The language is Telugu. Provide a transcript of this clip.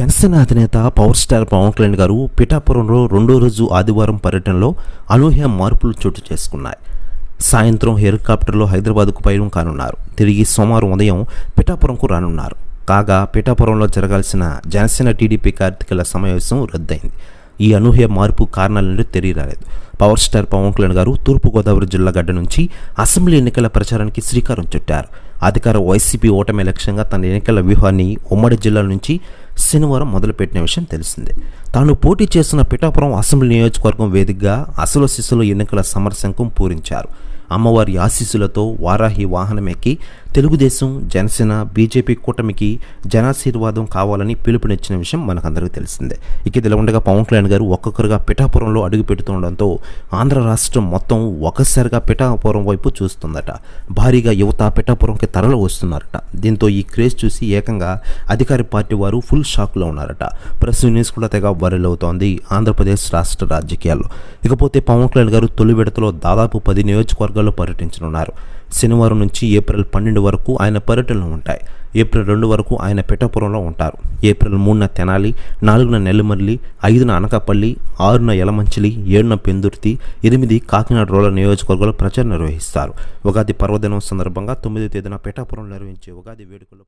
జనసేన అధినేత పవర్ స్టార్ పవన్ కళ్యాణ్ గారు పిఠాపురంలో రెండో రోజు ఆదివారం పర్యటనలో అనూహ్య మార్పులు చోటు చేసుకున్నాయి. సాయంత్రం హెలికాప్టర్లో హైదరాబాద్కు పయనం కానున్నారు. తిరిగి సోమవారం ఉదయం పిఠాపురంకు రానున్నారు. కాగా పిఠాపురంలో జరగాల్సిన జనసేన టీడీపీ కార్తీకల సమావేశం రద్దయింది. ఈ అనూహ్య మార్పు కారణాలను తెలియరాలేదు పవర్ స్టార్ పవన్ కళ్యాణ్ గారు తూర్పుగోదావరి జిల్లా గడ్డ నుంచి అసెంబ్లీ ఎన్నికల ప్రచారానికి శ్రీకారం చుట్టారు. అధికార వైసీపీ ఓటమి లక్ష్యంగా తన ఎన్నికల వ్యూహాన్ని ఉమ్మడి జిల్లా నుంచి శనివారం మొదలుపెట్టిన విషయం తెలిసిందే. తాను పోటీ చేస్తున్న పిఠాపురం అసెంబ్లీ నియోజకవర్గం వేదికగా అసలు శిశులు ఎన్నికల సమరశంకం పూరించారు. అమ్మవారి ఆశీస్సులతో వారాహి వాహనం ఎక్కి తెలుగుదేశం జనసేన బీజేపీ కూటమికి జనాశీర్వాదం కావాలని పిలుపునిచ్చిన విషయం మనకందరికీ తెలిసిందే. ఇక ఇదిలా ఉండగా పవన్ కళ్యాణ్ గారు ఒక్కొక్కరుగా పిఠాపురంలో అడుగు పెడుతుండడంతో ఆంధ్ర రాష్ట్రం మొత్తం ఒక్కసారిగా పిఠాపురం వైపు చూస్తుందట. భారీగా యువత పిఠాపురంకి తరలి వస్తున్నారట. దీంతో ఈ క్రేజ్ చూసి ఏకంగా అధికార పార్టీ వారు ఫుల్ షాక్లో ఉన్నారట. ప్రెస్ న్యూస్ కూడా తెగ వైరల్ అవుతోంది ఆంధ్రప్రదేశ్ రాష్ట్ర రాజకీయాల్లో. ఇకపోతే పవన్ కళ్యాణ్ గారు తొలి విడతలో దాదాపు పది నియోజకవర్గాల్లో పర్యటించనున్నారు. శనివారం నుంచి ఏప్రిల్ పన్నెండు వరకు ఆయన పర్యటనలు ఉంటాయి. ఏప్రిల్ రెండు వరకు ఆయన పిఠాపురంలో ఉంటారు. ఏప్రిల్ మూడున తెనాలి నాలుగున నెల్లిమర్లి ఐదున అనకాపల్లి ఆరున యలమంచిలి ఏడున పెందుర్తి ఎనిమిది కాకినాడ రోడ్ల నియోజకవర్గంలో ప్రచారం నిర్వహిస్తారు. ఉగాది పర్వదినం సందర్భంగా తొమ్మిదో తేదీన పిఠాపురం నిర్వహించే ఉగాది వేడుకలు